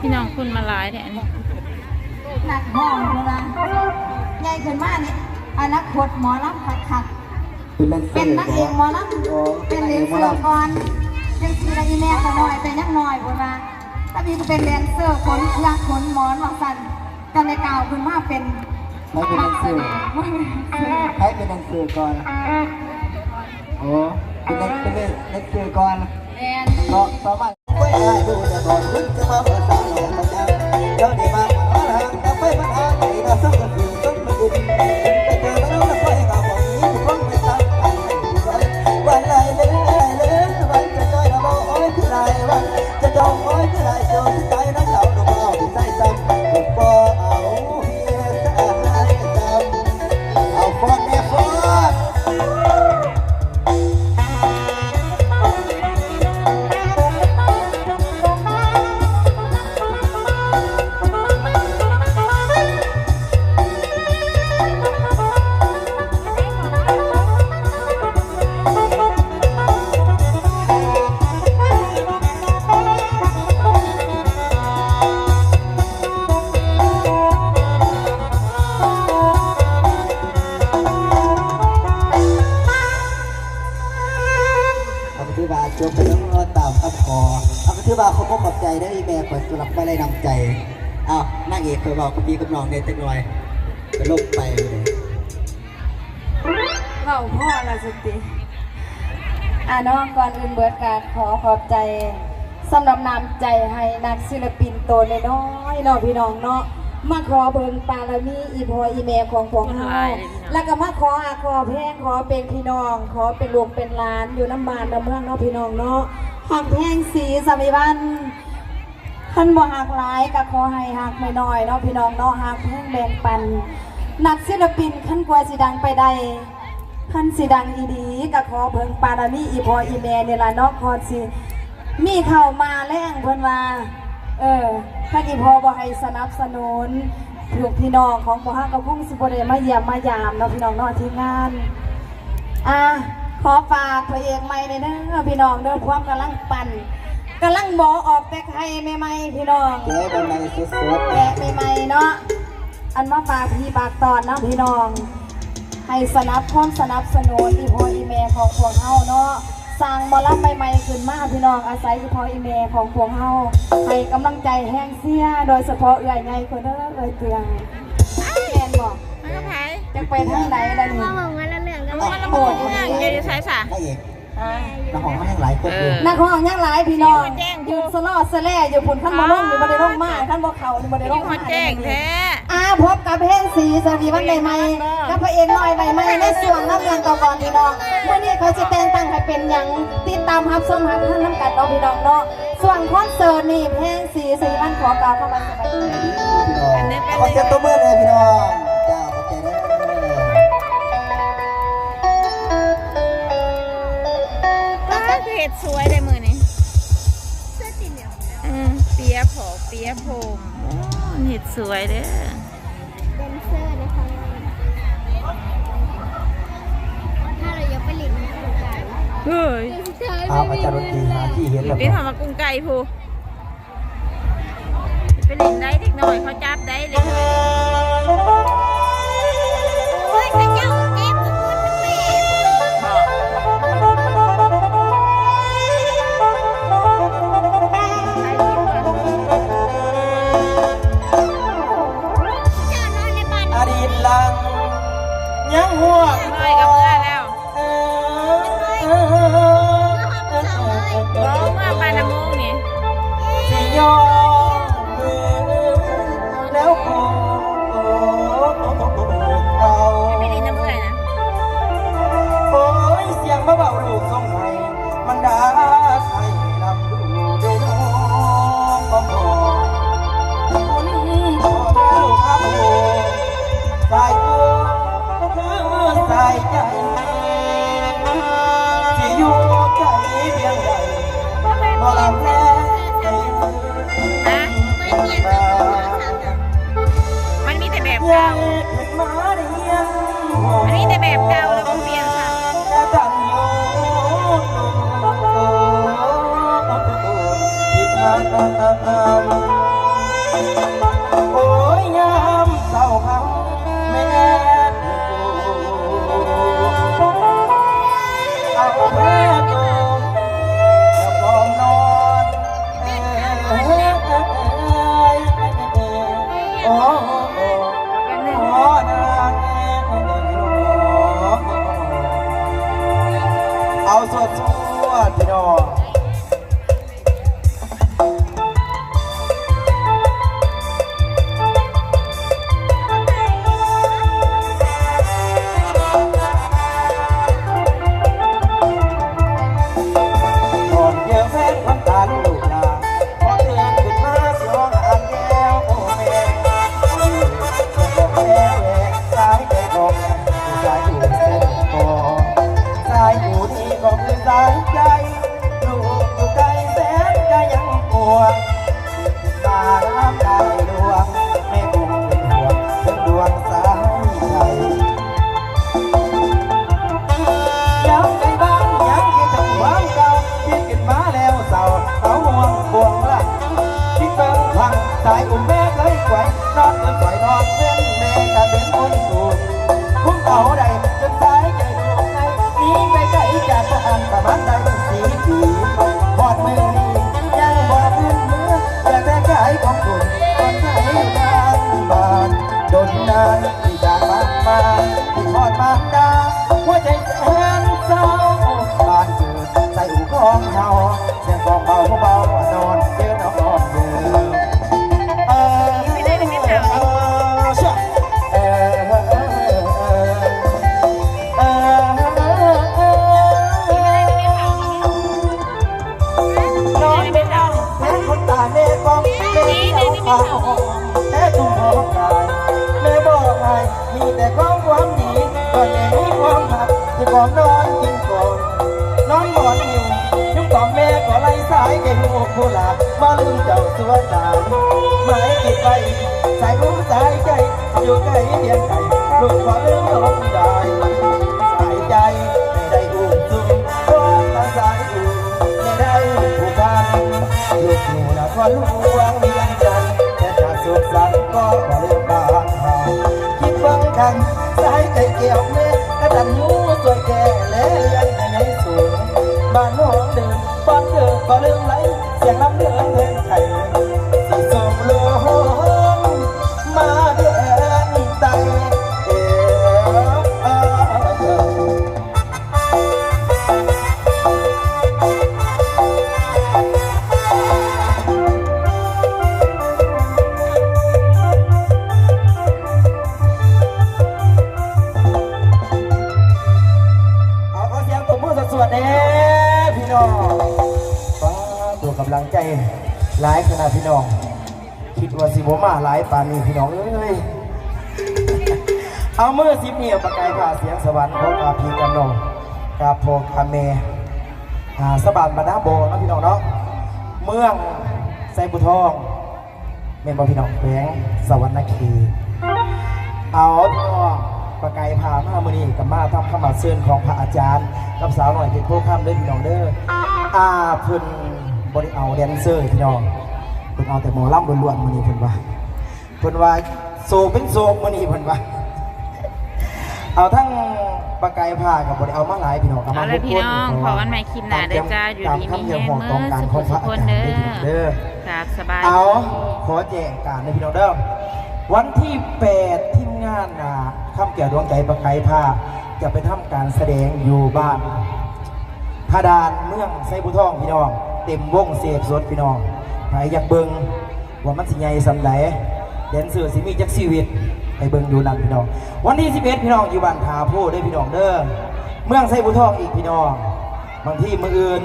พี่น้องคุณมาหลายแท้นี่หนักห้องเวลาใหญ่ขึ้นมานี่อนาคตหมอลำขัดขัดเป็นนักเป็นนักเอกหมอลำเป็นเลนเซอร์ก่อนเป็นทีละอีแม่ก็น้อยแต่ยังน้อยเวลาถ้ามีก็เป็นเลนเซอร์ขนเครื่องขนหมอนว่าสั่นก็เลยกล่าวขึ้นมาเป็นให้เป็นนักสือให้เป็นนักสือก่อน โอ้ เป็นนักเป็นนักสือก่อน แอนก็ต่อมาไม่ได้ดูแต่ก่อนคุณจะมาเปิดตาหลอกประจำเดี๋ยวนี้มาขอทางแต่ไฟมันหาไหนนะสักคนอยู่ต้องมาดิน ที่บาจบไปต้องรอตามคำขอเอาไปที่าเขาก็ขอบใจได้แม่ขวัญจุลักไม่ได้นำใจอ้าวนั่งเอกเคยบอกกับพี่กับน้องเนี่ยจังหน่อยไปลบไปเลยเล่าพ่อละสุติอ่าน้องก่อนอื่นเบิร์ดการขอขอบใจสำหรับน้ำใจให้นักศิลปินตัวน้อยๆเนาะพี่น้องเนาะ มาขอเบิ่งปารามีอีพออีเมของพวกเฮาแล้วก็มาขออาขอแพงขอเป็นพี่น้อง ขอเป็นลูกเป็นหลานอยู่น้ำบานน้ำเมืองเนาะพี่น้องเนาะหักแพงสีสมิวันท่านบ่หักหลายก็ขอให้หักน้อยๆเนาะพี่น้องเนาะหักแพงแบ่งปันนักศิลปินขั้นกว่าสิดังไปได้ขันสีดังอีดีก็ขอเพิ่งปารามีอีพออีแม่เนี่ยละเนอกคอสิมีเข้ามาแรงเพิ่นว่า เออถ้าอีพอบ่ให้สนับสนุนถูกพี่น้องของพ่ฮักก็คงสิบ่ได้มาเยี่ยมมายามเนาะพี่น้องเนาะที่งาน อะขอฝากพระเอกใหม่เลยเด้อพี่น้องเด้อความกำลังปั่นกำลังหมอออกแต่ไข่ใหม่ๆพี่น้องแกบันไดสดๆแกะใหม่ๆเนาะอันมาฝากพี่ฝากตอนเนาะพี่น้อง ให้สนับพร้อมสนับสนุนอีพออีเมของพวกเฮาเนาะ สร้างบอลลัมใหม่ๆขึ้นมาพี่น้องอาศัยอีพออีเมของพวกเฮาให้กำลังใจแห้งเสียโดยเฉพาะเอื่อยไงคนเด้อเอื่อยเตืองแกนบอกมันก็ไผจะไปทางไหนล่ะนี่มันละโมงอะเดี๋ยวจะใช้ซะพระเอกน้องหอมมันยังหลายคนอยู่นักร้องยังหลายพี่น้องแจ้งอยู่สลอดสแล่อยู่ผุนขั้นบ่ลงอยู่บ่ได้ลงมาขั้นบ่เข่านี่บ่ได้ลยิ่งงมาฮอดแจ้งแท้อาพบกับเพลงสีสวีวันใหม่ๆกับพระเอกน้อยใหม่ๆในส่วนน้ำเงินตะกอนพี่น้องเมื่อนี้เขาจะแต่งตั้งให้ เป็นยังติดตามรับชมรับท่านน้ำกันเนาะพี่น้องเนาะส่วนคอนเสิร์ตนี่เพลงสีสีวันขอกล่าวเข้ามาสบายดีพี่น้องขอเสียงตัวเมื่อเลยพี่น้องเจ้าขอบใจเด้อก็เพจสวยได้มือนี้เปียผอเปียผมโอ้เห็ดสวยเด้อ เฮ้ยเธอเอาอาจารย์ดนตรีหาที่เห็นแล้วไปทำมากุ้งไก่พูไปเล่นได้เด็กหน่อยเขาจับได้เลย มาเบาลูกทรงไทยมันดา ม่เคยไขวนนอนเงินไหวนอนเส้นแม่ก็เป็นคนถูกพุ่งเอาใดจนสายใจดวงในนี้ไปไกลจากบ้านประมาณได้สีดีพอดมือนี้ยังบอกขึ้นมือแต่แต่กายของคุณคนไทยทางบ้านดนนานที่จากบ้านมาที่พอดมาดาหัวใจแสนเศร้าบ้านเกิดใส่อู่ของเฮาเสียงกองเบาเบานอน แก่หัวโคลามาลืมเจ้าสัวตาหมายติดไปสายรู้สายใจ อยู่ใกล้เดียงไก่ลูกขอลืมลงได้สายใจไม่ได้อุ้มจุ่มเพราะมาสายอยู่ไม่ได้ผูกพันลูกหนูนะก็ลวงเวียนจันทร์แต่ถ้าสุขสันต์ก็ขอลืมบ้านเฮาคิดฟังกันสายใจเกี่ยวเมฆกระตันยูสวยแก่และเลี้ยงในสูงบ้านน้องเดินบ้านเกิดก็ลืมไหลเสียงลำเลือ ลังใจหลายขนาดพี่น้อง คิดว่าสิบมาหลายปานนี้พี่น้องเอ้ยเอาเมื่อสิบเหนี่ยวประกายผ่าเสียงสวรรค์ของอาพีกันนองกาโพคาเมอาสบานบรรณาโบนะพี่น้องเนาะเมืองไซบุทองเมนบอพี่น้องแขวงสวรรณเขตเอาพี่น้องประกายพามามือนี้กับมาทำขมาเสื่อนของพระอาจารย์ กับสาวหน่อยเพชรโพข้ามเด้อพี่น้องเด้ออาพิ่น บริเอาแดนเซอร์พี่น้องเพิ่นเอาแต่หมอลำล้วนๆมือนี้เพิ่นว่าเพิ่นว่าโซเป็นโซมือนี้เพิ่นว่าเอาทั้งประกายผ้ากับบริเอามาหลายพี่น้องเอาเลยพี่น้องขอวันใหม่คลิปหน้าเด้อจ้าอยู่ดีมีแห้งมือสุขสุขคนเด้อเด้อครับสบายเอาขอแจ้งการในพี่น้องเด้อวันที่8ทีมงานนะข้ามเกี่ยวดวงใจประกายผ้าจะไปทำการแสดงอยู่บ้านพาดานเมืองไซบุทองพี่น้อง เต็มวงเสียบสดพี่น้องใครอยากเบิงว่ามันสิใหญ่สำไหนแดนเสือสิมีจักชีวิตไปเบิงดูนำพี่น้อง วันที่11พี่น้องอยู่บ้านทาพูดได้พี่น้องเด้อเมืองไซบุทองอีกพี่น้อง บางที่มืออื่น